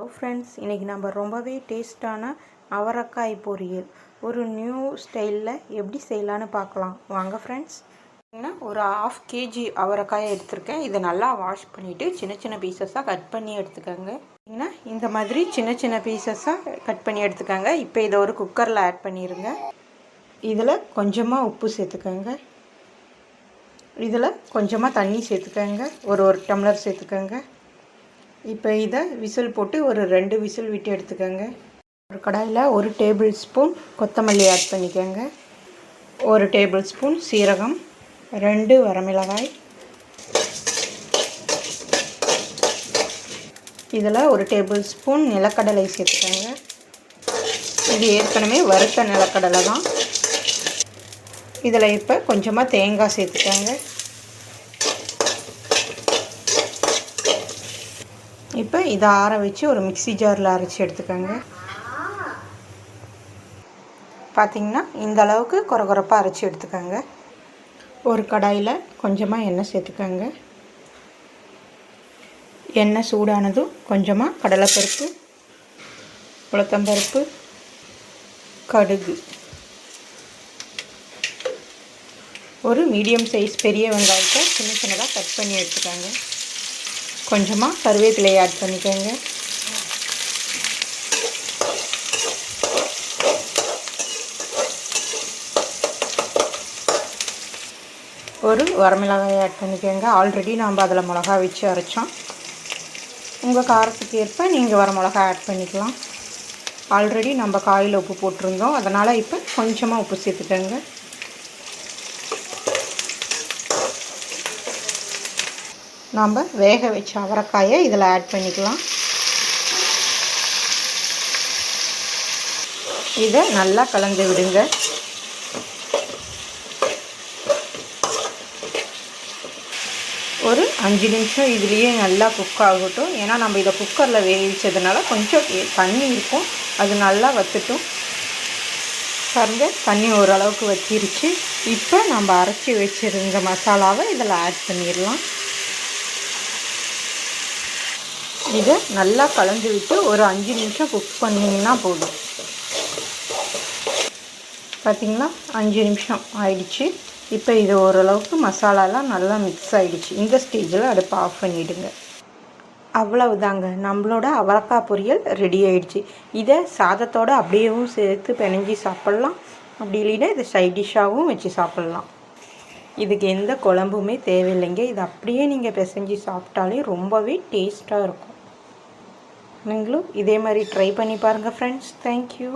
Hello friends இன்றைக்கி நம்ம ரொம்பவே டேஸ்டான அவரைக்காய் பொரியல். ஒரு நியூ ஸ்டைலில் எப்படி செய்யலான்னு பார்க்கலாம். வாங்க ஃப்ரெண்ட்ஸ் ஏன்னா ஒரு ஆஃப் கேஜி அவரைக்காயை எடுத்திருக்கேன். இதை நல்லா வாஷ் பண்ணிவிட்டு சின்ன சின்ன பீசஸாக கட் பண்ணி எடுத்துக்கோங்க. ஏன்னா இந்த மாதிரி சின்ன சின்ன பீசஸாக கட் பண்ணி எடுத்துக்கோங்க. இப்போ இதை ஒரு குக்கரில் ஆட் பண்ணிடுங்க இதில் கொஞ்சமாக உப்பு சேர்த்துக்கோங்க. இதில் கொஞ்சமாக தண்ணி சேர்த்துக்கோங்க. ஒரு ஒரு டம்ளர் சேர்த்துக்கோங்க. இப்போ இதை விசில் போட்டு ஒரு ரெண்டு விசில் விட்டு எடுத்துக்கோங்க. ஒரு கடாயில் ஒரு டேபிள் ஸ்பூன் கொத்தமல்லி ஆட் பண்ணிக்கோங்க. ஒரு டேபிள் ஸ்பூன் சீரகம் ரெண்டு வரமிளகாய். இதில் ஒரு டேபிள் ஸ்பூன் நிலக்கடலை சேர்த்துக்கோங்க. இது ஏற்கனவே வறுத்த நிலக்கடலை தான். இதில் இப்போ கொஞ்சமாக தேங்காய் சேர்த்துக்கோங்க. இப்போ இதை ஆற வச்சு ஒரு மிக்சி ஜாரில் அரைச்சி எடுத்துக்கோங்க. பார்த்திங்கன்னா இந்த அளவுக்கு குறை குறைப்பாக அரைச்சி எடுத்துக்கோங்க. ஒரு கடாயில் கொஞ்சமாக எண்ணெய் சேர்த்துக்கோங்க. எண்ணெய் சூடானதும் கொஞ்சமாக கடலைப்பருப்பு உளுத்தம்பருப்பு கடுகு. ஒரு மீடியம் சைஸ் பெரிய வெங்காயத்தை சின்ன சின்னதாக கட் பண்ணி எடுத்துக்கோங்க. கொஞ்சமாக கருவேப்பிலை ஆட் பண்ணிக்கோங்க. ஒரு வரமிளகாய் ஆட் பண்ணிக்கோங்க. ஆல்ரெடி நாம் அதில் மிளகா வச்சு அரைச்சோம். உங்கள் காரத்துக்கு ஏற்ப நீங்கள் வர மிளகா ஆட் பண்ணிக்கலாம். ஆல்ரெடி நம்ம காயில் உப்பு போட்டிருந்தோம். அதனால் இப்போ கொஞ்சமாக உப்பு சேர்த்துக்கோங்க. நாம் வேக வச்ச அவரைக்காயை இதில் ஆட் பண்ணிக்கலாம். இதை நல்லா கலந்து விடுங்க. ஒரு அஞ்சு நிமிஷம் இதுலேயே நல்லா குக் ஆகட்டும். ஏன்னா நம்ம இதை குக்கரில் வேவிச்சதுனால கொஞ்சம் தண்ணி இருக்கும். அது நல்லா வத்துட்டும். பாருங்க தண்ணி ஓரளவுக்கு வச்சிருச்சு இப்போ நம்ம அரைச்சி வச்சுருந்த மசாலாவை இதில் ஆட் பண்ணிடலாம். இதை நல்லா கலந்து விட்டு ஒரு அஞ்சு நிமிஷம் குக் பண்ணிங்கன்னா போதும். பார்த்திங்களா அஞ்சு நிமிஷம் ஆயிடுச்சு. இப்போ இது ஓரளவுக்கு மசாலாலாம் நல்லா மிக்ஸ் ஆகிடுச்சு இந்த ஸ்டேஜில் அடுப்பை ஆஃப் பண்ணிவிடுங்க அவ்வளவுதாங்க. நம்மளோட அவரக்காய் பொரியல் ரெடி ஆயிடுச்சு. இதை சாதத்தோடு அப்படியேவும் சேர்த்து பிணைஞ்சி சாப்பிட்லாம். அப்படி இல்லைன்னா இதை சைட் டிஷ்ஷாகவும் வச்சு சாப்பிட்லாம். இதுக்கு எந்த குழம்புமே தேவையில்லைங்க. இது அப்படியே நீங்கள் பிசைஞ்சு சாப்பிட்டாலே ரொம்பவே டேஸ்ட்டாக இருக்கும். நீங்களும் இதே மாதிரி ட்ரை பண்ணி பாருங்கள் ஃப்ரெண்ட்ஸ் தேங்க்யூ